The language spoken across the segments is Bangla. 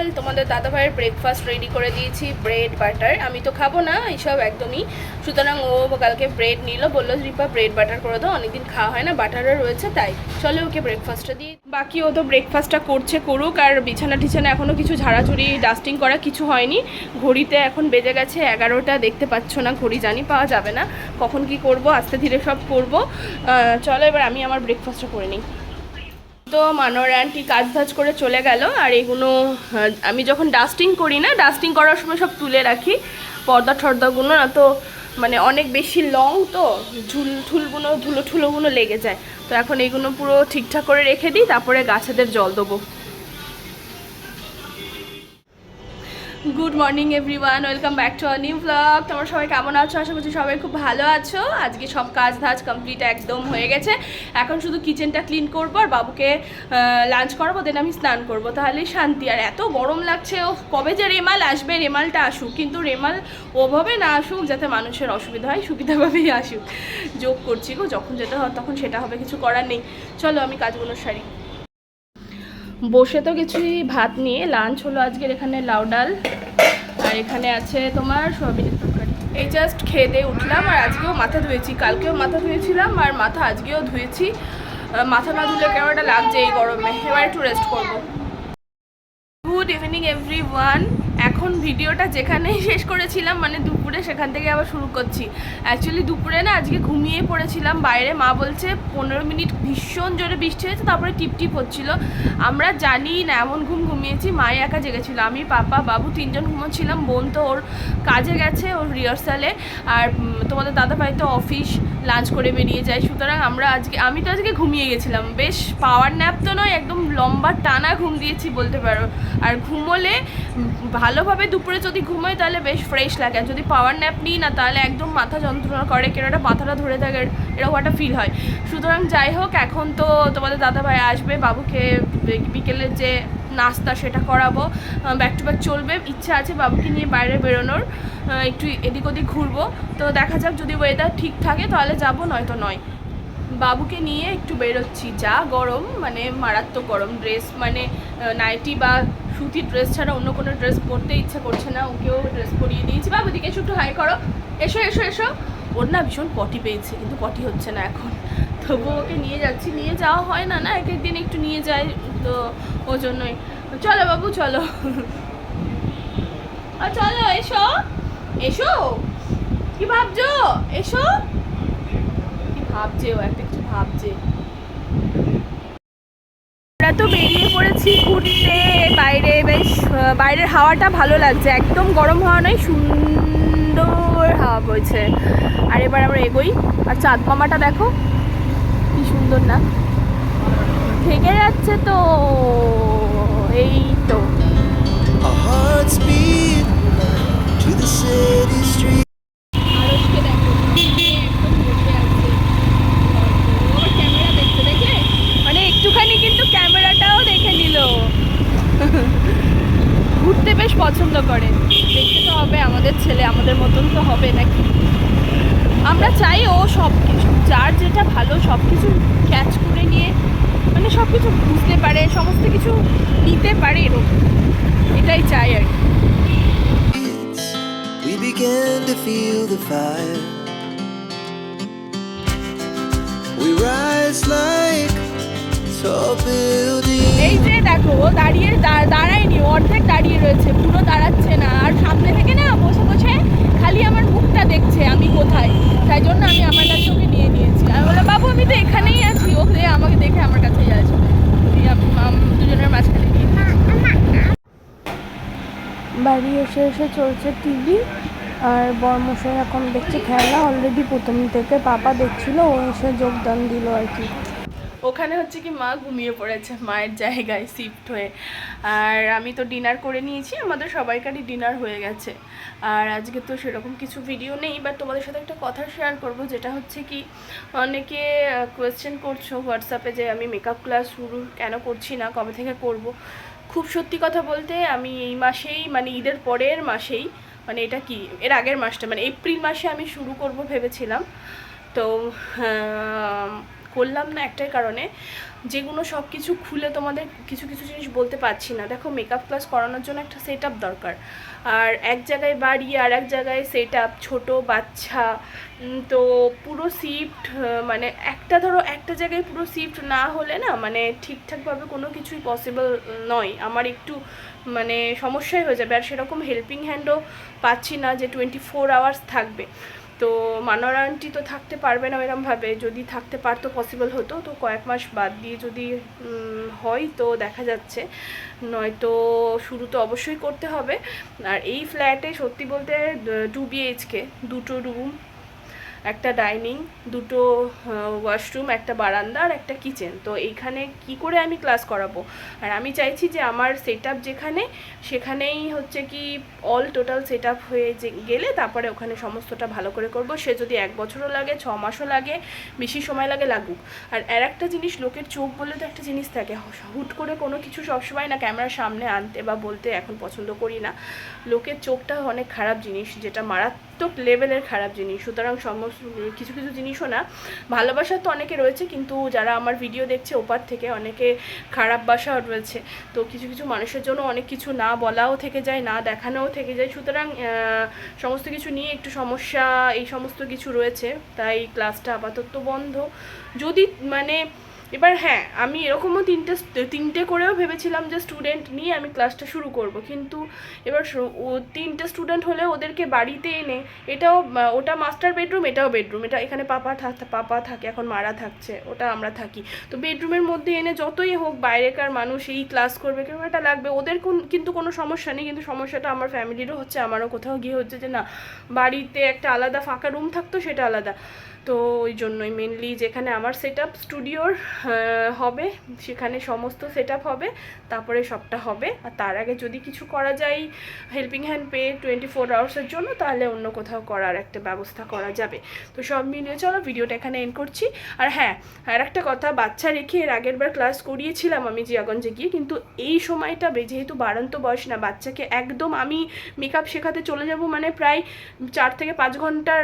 সকাল তোমাদের দাদাভাইয়ের ব্রেকফাস্ট রেডি করে দিয়েছি ব্রেড বাটার আমি তো খাব না, এইসব একদমই। সুতরাং ও কালকে ব্রেড নিল, বলল, রিপা ব্রেড বাটার করে দাও, অনেকদিন খাওয়া হয় না বাটারও রয়েছে, তাই। চলো ওকে ব্রেকফাস্টটা দিই। বাকি ও তো ব্রেকফাস্টটা করছে করুক, আর বিছানা টিছানা এখনও কিছু ঝাড়াঝুড়ি ডাস্টিং করা কিছু হয়নি। ঘড়িতে এখন বেজে গেছে এগারোটা, দেখতে পাচ্ছ না, ঘড়ি জানি পাওয়া যাবে না। কখন কি করব, আস্তে ধীরে সব করব। চলো এবার আমি আমার ব্রেকফাস্টটা করে নিই। তো মানোর আন্টি কাজ ধাজ করে চলে গেল, আর এগুলো আমি যখন ডাস্টিং করি না ডাস্টিং করার সময় সব তুলে রাখি, পর্দা ঠর্দাগুলো না তো মানে অনেক বেশি লং তো, ঝুল, ঠুলগুলো, ধুলো ঠুলোগুলো লেগে যায়। তো এখন এগুলো পুরো ঠিকঠাক করে রেখে দিই, তারপরে গাছেদের জল দেবো। Good morning everyone welcome back to our new blog তোমরা সবাই কেমন আছো? আশা করছি সবাই খুব ভালো আছো। আজকে সব কাজ ধাজ কমপ্লিট একদম হয়ে গেছে। এখন শুধু কিচেনটা ক্লিন করব আর বাবুকে লাঞ্চ করাবো দেন আমি স্নান করব। তাহলেই শান্তি। আর এত গরম লাগছে ও কবে যে রেমাল আসবে, রেমালটা আসুক। কিন্তু রেমাল ওভাবে না আসুক, যাতে মানুষের অসুবিধা হয়, সুবিধাভাবেই আসুক। যোগ করছি গো, যখন যেটা হয়, তখন সেটা হবে, কিছু করার নেই। চলো আমি কাজগুলো সারি। বসে তো কিছুই ভাত নিয়ে লাঞ্চ হলো আজকের এখানে লাউ ডাল। আর এখানে আছে তোমার সোয়াবিনের তরকারি। এই জাস্ট খেয়ে দিয়ে উঠলাম আর আজকেও মাথা ধুয়েছি। কালকেও মাথা ধুয়েছিলাম আর মাথা আজকেও ধুয়েছি। মাথা না ধুলে কেমন একটা লাগছে এই গরমে। এবার একটু রেস্ট করব। গুড ইভিনিং এভরি ওয়ান এখন ভিডিওটা যেখানেই শেষ করেছিলাম মানে দুপুরে সেখান থেকে আবার শুরু করছি। অ্যাকচুয়ালি দুপুরে না আজকে ঘুমিয়ে পড়েছিলাম বাইরে মা বলছে পনেরো মিনিট ভীষণ জোরে বৃষ্টি হয়েছে তারপরে টিপ টিপ হচ্ছিল। আমরা জানি না এমন ঘুম ঘুমিয়েছি মায়ে একা জেগেছিল। আমি পাপা বাবু তিনজন ঘুমোচ্ছিলাম বোন তো ওর কাজে গেছে ওর রিহার্সালে আর তোমাদের দাদা ভাই তো অফিস লাঞ্চ করে বেরিয়ে যায়। সুতরাং আমরা আজকে আমি তো আজকে ঘুমিয়ে গেছিলাম। বেশ পাওয়ার ন্যাপ তো নয় একদম লম্বা টানা ঘুম দিয়েছি বলতে পারো। আর ঘুমোলে উম, ভালোভাবে দুপুরে যদি ঘুমোই, তাহলে বেশ ফ্রেশ লাগে। আর যদি পাওয়ার ন্যাপ নিই না, তাহলে একদম মাথা যন্ত্রণা করে, কেন একটা মাথাটা ধরে থাকে এরকম একটা ফিল হয়। সুতরাং যাই হোক, এখন তো তোমাদের দাদা ভাই আসবে, বাবুকে বিকেলের যে নাস্তা সেটা করাবো। ব্যাক টু ব্যাক চলবে। ইচ্ছা আছে বাবুকে নিয়ে বাইরে বেরোনোর। একটু এদিক ওদিক ঘুরবো। তো দেখা যাক যদি ওয়েদার ঠিক থাকে, তাহলে যাব, নয়তো নয়। বাবুকে নিয়ে একটু বেরোচ্ছি। যা গরম মানে মারাত্মক গরম ড্রেস মানে নাইটি বা সুতির ড্রেস ছাড়া অন্য কোনো ড্রেস পরতে ইচ্ছা করছে না। ওকেও ড্রেস পরিয়ে দিয়েছি। বাবু দিকে একটু হাই করো। এসো এসো এসো। ওর না ভীষণ পটি পেয়েছে, কিন্তু পটি হচ্ছে না এখন। তবু ওকে নিয়ে যাচ্ছি। নিয়ে যাওয়া হয় না না? এক একদিন একটু নিয়ে যায় তো ওই জন্যই। চলো বাবু, চলো। চলো, এসো। এসো? কি ভাবছ? এসো? কি ভাবছে ও একটা ভাবছে। আমরা তো বেরিয়ে পড়েছি ঘুরতে বাইরে বেশ বাইরের হাওয়াটা ভালো লাগছে। একদম গরম হাওয়া নয়, সুন্দর হাওয়া বইছে। আর এবার আমরা এগোই। আর চাঁদ মামাটা দেখো, কি সুন্দর না? থেকে যাচ্ছে তো, এই তো। হবে আমাদের ছেলে আমাদের মতন তো হবে নাকি আমরা চাই ও সব কিছু যার যেটা ভালো সব কিছু ক্যাচ করে নিয়ে মানে সব কিছু বুঝতে পারে সমস্ত কিছু নিতে পারে এরকম এটাই চাই আর We began to feel the fire. We rise like tall buildings. এই যে দেখো ও দাঁড়িয়ে দাঁড়ায়নি অর্ধেক দাঁড়িয়ে রয়েছে পুরো দাঁড়াচ্ছে না আর সামনে থেকে না বসে বসে খালি আমার মুখটা দেখছে আমি কোথায় তাই জন্য আমি আমার কাছে ওকে নিয়ে নিয়েছি আমি বললাম বাবু আমি তো এখানেই আছি ও দিয়ে আমাকে দেখে আমার কাছেই আছে দিয়ে আম- আম- দুজনের মাঝখানে নিয়ে নিয়েছি এসে চলছে টিভি আর বর্মশাই এখন দেখছে খেলা অলরেডি প্রথম থেকে পাপা দেখছিল, ও এসে যোগদান দিল আর কি। ওখানে হচ্ছে কি মা ঘুমিয়ে পড়েছে, মায়ের জায়গায় শিফট হয়ে। আর আমি তো ডিনার করে নিয়েছি, আমাদের সবাইকারই ডিনার হয়ে গেছে। আর আজকে তো সেরকম কিছু ভিডিও নেই বাট তোমাদের সাথে একটা কথা শেয়ার করব, যেটা হচ্ছে কি অনেকে কোয়েশ্চেন করছ হোয়াটসঅ্যাপে যে আমি মেকআপ ক্লাস শুরু কেন করছি না, কবে থেকে করব? খুব সত্যি কথা বলতে আমি এই মাসেই মানে ঈদের পরের মাসেই মানে এটা কি, এর আগের মাসটা মানে এপ্রিল মাসে আমি শুরু করব ভেবেছিলাম। তো করলাম না একটাই কারণে, যেগুলো সব কিছু খুলে তোমাদের কিছু কিছু জিনিস বলতে পারছি না। দেখো মেকআপ ক্লাস করানোর জন্য একটা সেট দরকার। আর এক জায়গায় বাড়ি আর এক জায়গায় সেট আপ ছোটো, বাচ্চা তো পুরো শিফট মানে একটা ধরো একটা জায়গায় পুরো শিফট না হলে না মানে ঠিকঠাকভাবে কোনো কিছুই পসিবল নয়। আমার একটু মানে সমস্যাই হয়ে যাবে। আর সেরকম হেল্পিং হ্যান্ডও পাচ্ছি না যে টোয়েন্টি ফোর আওয়ার্স থাকবে। তো মানোয়ার আন্টি তো থাকতে পারবে না এরমভাবে। যদি থাকতে পারতো পসিবল হতো। তো কয়েক মাস বাদ দিয়ে যদি হয় তো দেখা যাচ্ছে। নয়তো শুরু তো অবশ্যই করতে হবে। আর এই ফ্ল্যাটে সত্যি বলতে টু বিএইচকে দুটো রুম একটা ডাইনিং, দুটো ওয়াশরুম, একটা বারান্দা আর একটা কিচেন। তো এইখানে কি করে আমি ক্লাস করাবো? আর আমি চাইছি যে আমার সেট যেখানে, সেখানেই হচ্ছে কি অল টোটাল সেট হয়ে যে গেলে তারপরে ওখানে সমস্তটা ভালো করে করব। সে যদি এক বছরও লাগে, ছ মাসও লাগে, বেশি সময় লাগে, লাগুক। আর আর একটা জিনিস, লোকের চোখ বলে তো একটা জিনিস থাকে হুট করে কোনো কিছু সবসময় না ক্যামেরার সামনে আনতে বা বলতে এখন পছন্দ করি না। লোকের চোখটা অনেক খারাপ জিনিস, যেটা মারাত্মক লেভেলের খারাপ জিনিস। সুতরাং সমস্ত কিছু কিছু জিনিসও না। ভালোবাসা তো অনেকে রয়েছে, কিন্তু যারা আমার ভিডিও দেখছে ওপার থেকে অনেকে খারাপ বাসা রয়েছে। তো কিছু কিছু মানুষের জন্য অনেক কিছু না বলাও থেকে যায়, না দেখানোও থেকে যায়। সুতরাং সমস্ত কিছু নিয়ে একটু সমস্যা, এই সমস্ত কিছু রয়েছে। তাই ক্লাসটা আপাতত বন্ধ। যদি মানে এবার হ্যাঁ আমি এরকমও তিনটে তিনটে করেও ভেবেছিলাম যে স্টুডেন্ট নিয়ে আমি ক্লাসটা শুরু করব। কিন্তু এবার ও তিনটে স্টুডেন্ট হলে ওদেরকে বাড়িতে এনে এটাও ওটা মাস্টার বেডরুম এটাও বেডরুম এটা এখানে পাপা পাপা থাকে, এখন মারা থাকছে, ওটা আমরা থাকি। তো বেডরুমের মধ্যে এনে যতই হোক বাইরেকার মানুষ এই ক্লাস করবে কেউ এটা লাগবে। ওদের কোন- কিন্তু কোনো সমস্যা নেই, কিন্তু সমস্যাটা আমার ফ্যামিলিরও হচ্ছে, আমারও কোথাও গিয়ে হচ্ছে যে না, বাড়িতে একটা আলাদা ফাঁকা রুম থাকতো, সেটা আলাদা। তো ওই জন্যই মেনলি যেখানে আমার সেট আপ স্টুডিওর হবে, সেখানে সমস্ত সেট হবে, তারপরে সবটা হবে। আর তার আগে যদি কিছু করা যায় হেল্পিং হ্যান্ড পেয়ে টোয়েন্টি ফোর আওয়ার্সের জন্য, তাহলে অন্য কোথাও করার একটা ব্যবস্থা করা যাবে। তো সব মিলিয়ে চলো ভিডিওটা এখানে এন্ড করছি। আর হ্যাঁ আর একটা কথা, বাচ্চা রেখে এর আগের বার ক্লাস করিয়েছিলাম আমি জিয়াগঞ্জে গিয়ে, কিন্তু এই সময়টা যেহেতু বাড়ন্ত বয়স না, বাচ্চাকে একদম আমি মেকআপ শেখাতে চলে যাব মানে প্রায় চার থেকে পাঁচ ঘণ্টার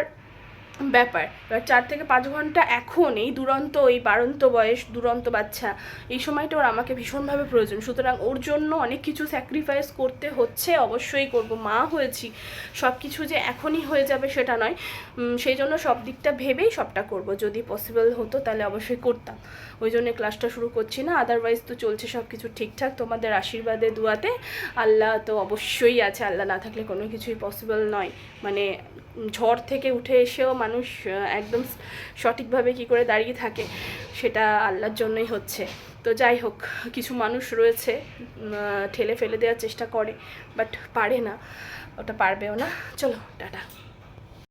ব্যাপার। এবার চার থেকে পাঁচ ঘণ্টা এখন এই দুরন্ত, এই বাড়ন্ত বয়স, দুরন্ত বাচ্চা, এই সময়টা ওর আমাকে ভীষণভাবে প্রয়োজন। সুতরাং ওর জন্য অনেক কিছু স্যাক্রিফাইস করতে হচ্ছে, অবশ্যই করব। মা হয়েছি সব কিছু যে এখনই হয়ে যাবে সেটা নয়। সেই জন্য সব দিকটা ভেবেই সবটা করব। যদি পসিবল হতো তাহলে অবশ্যই করতাম। ওই জন্য ক্লাসটা শুরু করছি না আদারওয়াইজ তো চলছে সব কিছু ঠিকঠাক। তোমাদের আশীর্বাদে, দুয়াতে আল্লাহ তো অবশ্যই আছে। আল্লাহ না থাকলে কোনো কিছুই পসিবল নয়। মানে ঝড় থেকে উঠে এসেও মানুষ একদম সঠিকভাবে কি করে দাঁড়িয়ে থাকে সেটা আল্লাহর জন্যই হচ্ছে। তো যাই হোক, কিছু মানুষ রয়েছে ঠেলে ফেলে দেওয়ার চেষ্টা করে বাট পারে না। ওটা পারবেও না। চলো, টাটা।